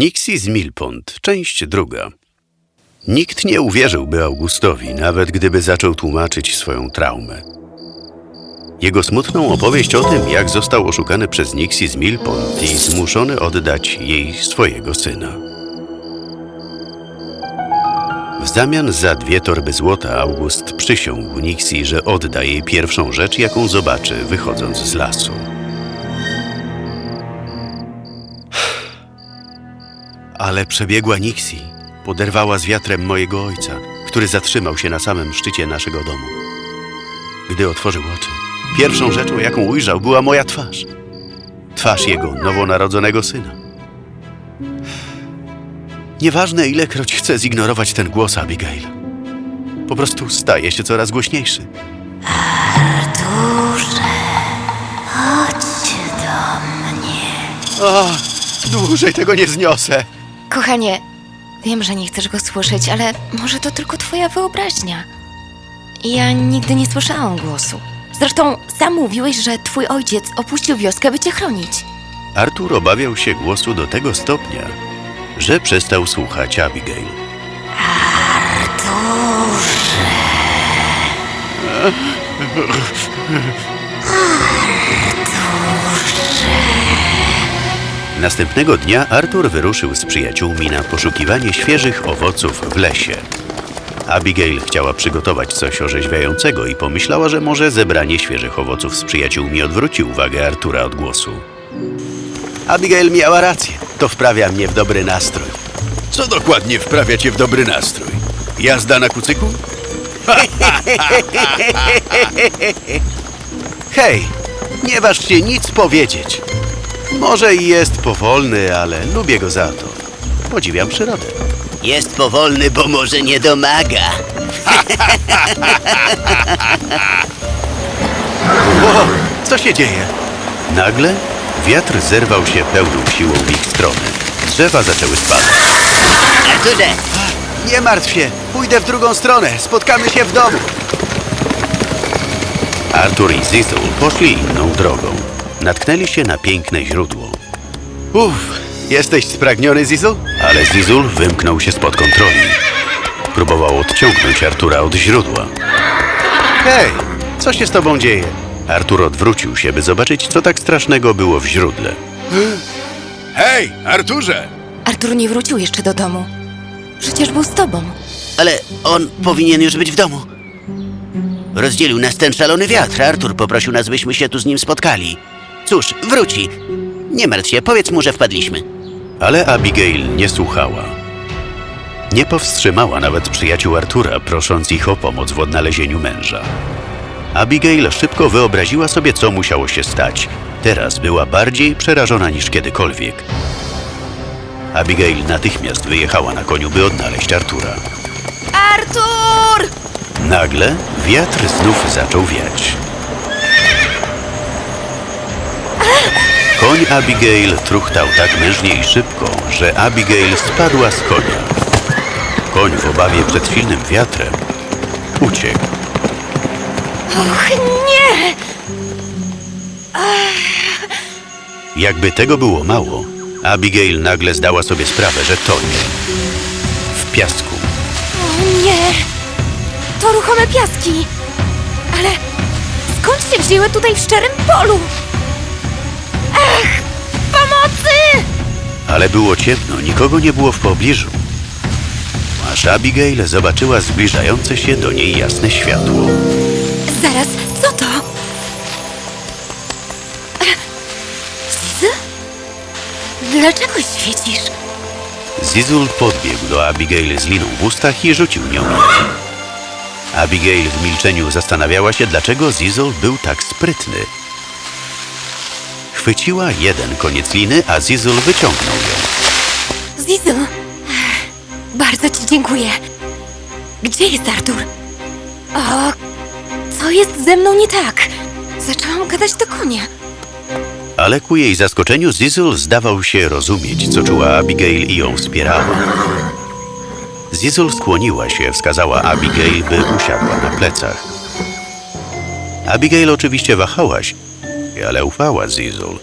Nixie z Milpont, część druga. Nikt nie uwierzyłby Augustowi, nawet gdyby zaczął tłumaczyć swoją traumę. Jego smutną opowieść o tym, jak został oszukany przez Nixie z Milpont i zmuszony oddać jej swojego syna. W zamian za dwie torby złota August przysiągł Nixie, że odda jej pierwszą rzecz, jaką zobaczy, wychodząc z lasu. Ale przebiegła Nixie. Poderwała z wiatrem mojego ojca, który zatrzymał się na samym szczycie naszego domu. Gdy otworzył oczy, pierwszą rzeczą, jaką ujrzał, była moja twarz. Twarz jego nowonarodzonego syna. Nieważne, ilekroć chcę zignorować ten głos Abigail. Po prostu staje się coraz głośniejszy. Arturze, chodź do mnie. O, dłużej tego nie zniosę. Kochanie, wiem, że nie chcesz go słyszeć, ale może to tylko twoja wyobraźnia. Ja nigdy nie słyszałam głosu. Zresztą sam mówiłeś, że twój ojciec opuścił wioskę, by cię chronić. Artur obawiał się głosu do tego stopnia, że przestał słuchać Abigail. Arturze. Następnego dnia Artur wyruszył z przyjaciółmi na poszukiwanie świeżych owoców w lesie. Abigail chciała przygotować coś orzeźwiającego i pomyślała, że może zebranie świeżych owoców z przyjaciółmi odwróci uwagę Artura od głosu. Abigail miała rację. To wprawia mnie w dobry nastrój. Co dokładnie wprawia cię w dobry nastrój? Jazda na kucyku? Hej, nie waż się nic powiedzieć. Może i jest powolny, ale lubię go za to. Podziwiam przyrodę. Jest powolny, bo może nie domaga. O, co się dzieje? Nagle wiatr zerwał się pełną siłą w ich stronę. Drzewa zaczęły spadać. Arturze, Nie martw się, pójdę w drugą stronę. Spotkamy się w domu. Artur i Zizul poszli inną drogą. Natknęli się na piękne źródło. Uff, jesteś spragniony, Zizul? Ale Zizul wymknął się spod kontroli. Próbował odciągnąć Artura od źródła. Hej, co się z tobą dzieje? Artur odwrócił się, by zobaczyć, co tak strasznego było w źródle. Hej, Arturze! Artur nie wrócił jeszcze do domu. Przecież był z tobą. ale on powinien już być w domu. Rozdzielił nas ten szalony wiatr. Artur poprosił nas, byśmy się tu z nim spotkali. Cóż, wróci. Nie martw się, powiedz mu, że wpadliśmy. Ale Abigail nie słuchała. Nie powstrzymała nawet przyjaciół Artura, prosząc ich o pomoc w odnalezieniu męża. Abigail szybko wyobraziła sobie, co musiało się stać. Teraz była bardziej przerażona niż kiedykolwiek. Abigail natychmiast wyjechała na koniu, by odnaleźć Artura. Artur! Nagle wiatr znów zaczął wiać. Koń Abigail truchtał tak mężnie i szybko, że Abigail spadła z konia. Koń w obawie przed silnym wiatrem uciekł. Och, nie! Jakby tego było mało, Abigail nagle zdała sobie sprawę, że tonie. W piasku. O nie! To ruchome piaski! Ale skąd się wzięły tutaj w szczerym polu? Ech! Pomocy! Ale było ciemno, nikogo nie było w pobliżu. Aż Abigail zobaczyła zbliżające się do niej jasne światło. Zaraz, co to? Zizy? Dlaczego świecisz? Zizul podbiegł do Abigail z liną w ustach i rzucił nią. Abigail w milczeniu zastanawiała się, dlaczego Zizul był tak sprytny. Chwyciła jeden koniec liny, a Zizul wyciągnął ją. Zizu! Bardzo ci dziękuję. Gdzie jest Artur? O, co jest ze mną nie tak? Zaczęłam gadać do konia. Ale ku jej zaskoczeniu Zizul zdawał się rozumieć, co czuła Abigail i ją wspierała. Zizul skłoniła się, wskazała Abigail, by usiadła na plecach. Abigail oczywiście wahała ale ufała Zizul.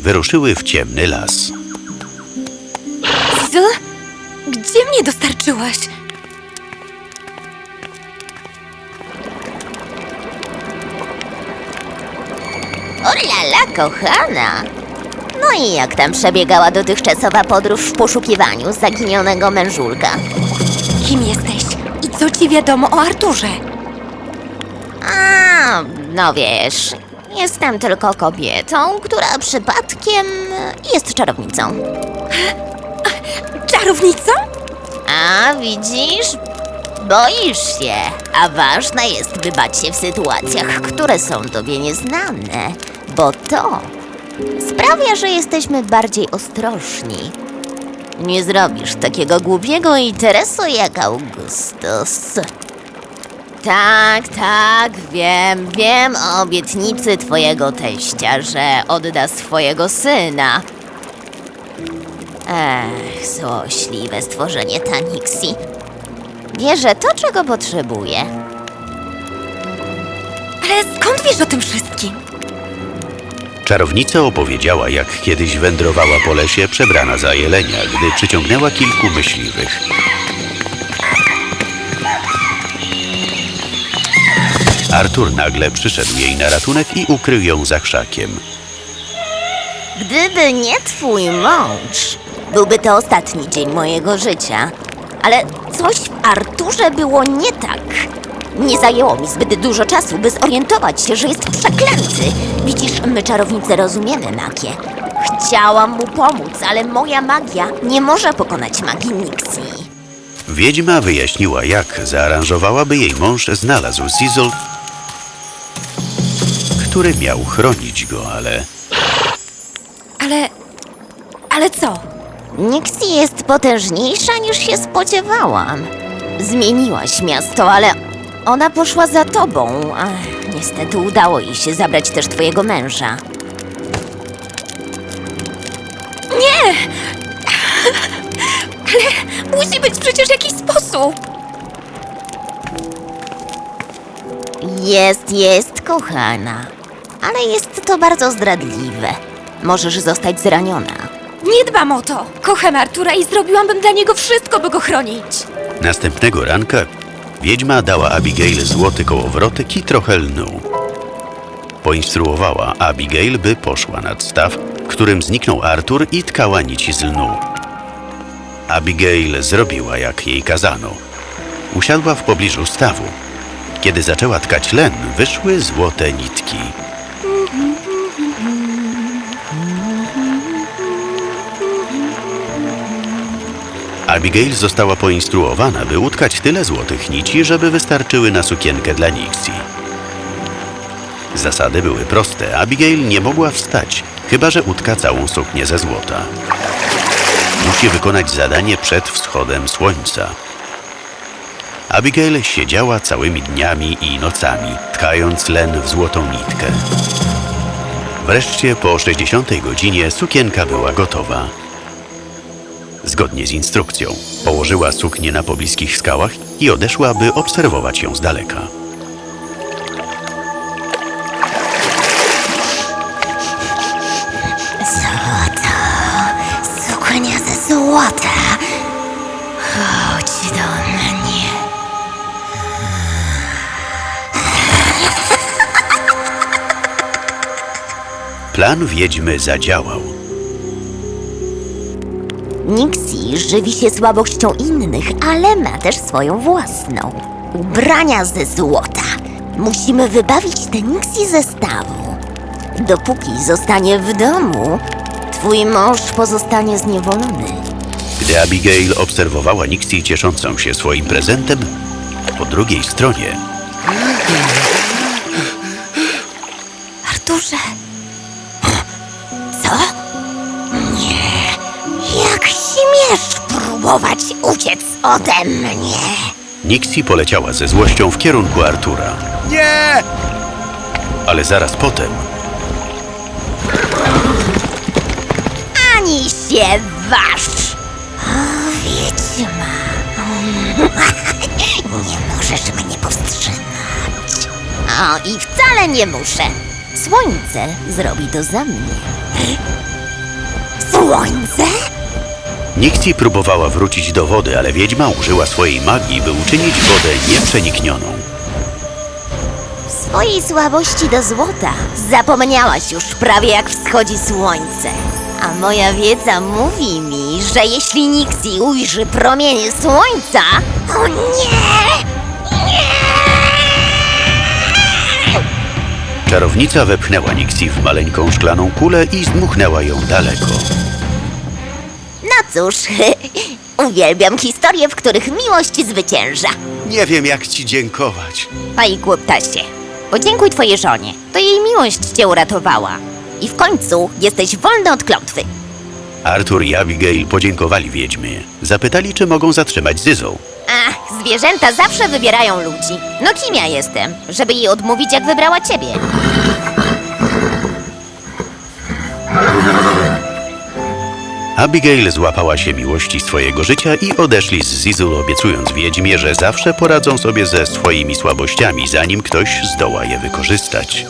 Wyruszyły w ciemny las. Zizzle? Gdzie mnie dostarczyłaś? Orlala, kochana! No i jak tam przebiegała dotychczasowa podróż w poszukiwaniu zaginionego mężulka? Kim jesteś? I co ci wiadomo o Arturze? A, no wiesz, jestem tylko kobietą, która przypadkiem jest czarownicą. Czarownicą? A, widzisz? Boisz się, a ważne jest by bać się w sytuacjach, które są tobie nieznane, bo to sprawia, że jesteśmy bardziej ostrożni. Nie zrobisz takiego głupiego interesu jak Augustus. Tak, tak, wiem, wiem o obietnicy twojego teścia, że odda swojego syna. Ech, złośliwe stworzenie Tanixi. Bierze to, czego potrzebuje. Ale skąd wiesz o tym wszystkim? Czarownica opowiedziała, jak kiedyś wędrowała po lesie przebrana za jelenia, gdy przyciągnęła kilku myśliwych. Artur nagle przyszedł jej na ratunek i ukrył ją za krzakiem. Gdyby nie twój mąż, byłby to ostatni dzień mojego życia. Ale coś w Arturze było nie tak. Nie zajęło mi zbyt dużo czasu, by zorientować się, że jest przeklęty. Widzisz, my czarownice rozumiemy magię. Chciałam mu pomóc, ale moja magia nie może pokonać magii Nixie. Wiedźma wyjaśniła, jak zaaranżowałaby jej mąż znalazł Sizzle, który miał chronić go, ale Ale... Ale co? Nixie jest potężniejsza niż się spodziewałam. Zmieniłaś miasto, ale ona poszła za tobą. Ach, niestety udało jej się zabrać też twojego męża. Nie! Ale musi być przecież jakiś sposób. Jest, jest, kochana. Ale jest to bardzo zdradliwe. Możesz zostać zraniona. Nie dbam o to. Kocham Artura i zrobiłabym dla niego wszystko, by go chronić. następnego ranka wiedźma dała Abigail złoty kołowrotek i trochę lnu. Poinstruowała Abigail, by poszła nad staw, którym zniknął Artur i tkała nici z lnu. Abigail zrobiła, jak jej kazano. Usiadła w pobliżu stawu. Kiedy zaczęła tkać len, wyszły złote nitki. Abigail została poinstruowana, by utkać tyle złotych nici, żeby wystarczyły na sukienkę dla Nixie. Zasady były proste. Abigail nie mogła wstać, chyba że utka całą suknię ze złota. Musi wykonać zadanie przed wschodem słońca. Abigail siedziała całymi dniami i nocami, tkając len w złotą nitkę. Wreszcie po 60 godzinie sukienka była gotowa. Zgodnie z instrukcją, położyła suknię na pobliskich skałach i odeszła, by obserwować ją z daleka. Złoto. Suknia ze złota. Chodź do mnie. Plan wiedźmy zadziałał. Nixie żywi się słabością innych, ale ma też swoją własną. Ubrania ze złota. Musimy wybawić tę Nixie ze stawu. Dopóki zostanie w domu, twój mąż pozostanie zniewolony. Gdy Abigail obserwowała Nixie cieszącą się swoim prezentem, po drugiej stronie próbować uciec ode mnie? Nixie poleciała ze złością w kierunku Artura. Nie! Ale zaraz potem Ani się waż! O, wiedźma. Nie możesz mnie powstrzymać. O, i wcale nie muszę. Słońce zrobi to za mnie. Nixie próbowała wrócić do wody, ale wiedźma użyła swojej magii, by uczynić wodę nieprzeniknioną. W swojej słabości do złota zapomniałaś już prawie jak wschodzi słońce. A moja wiedza mówi mi, że jeśli Nixie ujrzy promienie słońca... O nie! Czarownica wepchnęła Nixie w maleńką szklaną kulę i zdmuchnęła ją daleko. No cóż, uwielbiam historie, w których miłość zwycięża. Nie wiem, jak ci dziękować. Pani Głuptaście, podziękuj twojej żonie. To jej miłość cię uratowała. I w końcu jesteś wolny od klątwy. Arthur i Abigail podziękowali wiedźmie. Zapytali, czy mogą zatrzymać Zyzą. Ach, zwierzęta zawsze wybierają ludzi. No kim ja jestem, żeby jej odmówić, jak wybrała ciebie? Abigail złapała się miłości swojego życia i odeszli z Zizul, obiecując wiedźmie, że zawsze poradzą sobie ze swoimi słabościami, zanim ktoś zdoła je wykorzystać.